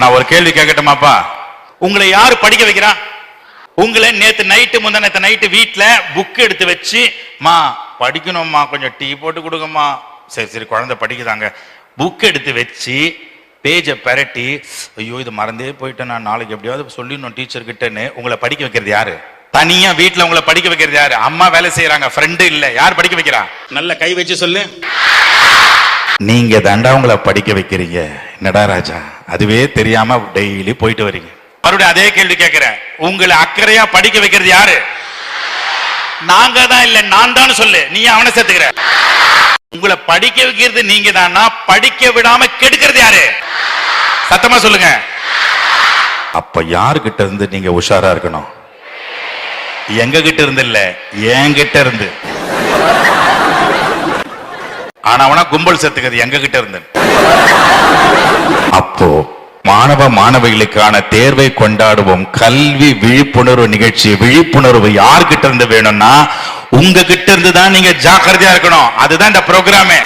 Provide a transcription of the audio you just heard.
நான் ஒரு கேள்வி கேட்கட்டுமாப்பா? உங்களை யாரு படிக்க வைக்கிறா? உங்களை நேத்து நைட்டு முந்தா நேற்று நைட்டு வீட்ல புக் எடுத்து வச்சு மா படிக்கணும்மா கொஞ்சம் டீ போட்டு கொடுங்கம்மா. சரி சரி குழந்தை படிக்குதாங்க. புக் எடுத்து வச்சு பேஜை பரட்டி ஐயோ இது மறந்தே போயிட்டேன் நான். நாளைக்கு எப்படியாவது சொல்லிடணும் டீச்சர் கிட்டன்னு. உங்களை படிக்க வைக்கிறது யாரு? தனியா வீட்டுல உங்களை படிக்க வைக்கிறது யாரு? அம்மா வேலை செய்யறாங்க ஃப்ரெண்டு இல்ல. யார் படிக்க வைக்கிறா? நல்ல கை வச்சு சொல்லு. நீங்க தாண்டா உங்களை படிக்க வைக்கிறீங்க. என்னடா ராஜா? அதுவே தெரியாம டெய்லி போயிட்டு வரீங்க. மறுபடியும் அதே கேள்வி கேட்கிறேன். உங்களை அக்கறையா படிக்க வைக்கிறது யாரு? நாங்க தான் இல்ல நான் தான் சொல்லு. நீ அவனை சேர்த்துக்கிற? உங்களை படிக்க வைக்கிறது நீங்க தானா படிக்க விடாம கெடுக்கிறது யாரு? சத்தமா சொல்லுங்க. அப்ப யாருகிட்ட இருந்து நீங்க உஷாரா இருக்கணும்? எங்க கிட்ட இருந்து இல்ல என்கிட்ட இருந்து. ஆனவனா கும்பல் சேர்த்துக்கிறது எங்க கிட்ட இருந்து அப்போ மாணவ மாணவிகளுக்கான தேர்வை கொண்டாடுவோம். கல்வி விழிப்புணர்வு நிகழ்ச்சி விழிப்புணர்வு யார்கிட்ட இருந்து வேணும்னா உங்க கிட்ட இருந்து தான் நீங்க ஜாக்கிரதையா இருக்கணும். அதுதான் இந்த ப்ரோக்ராமே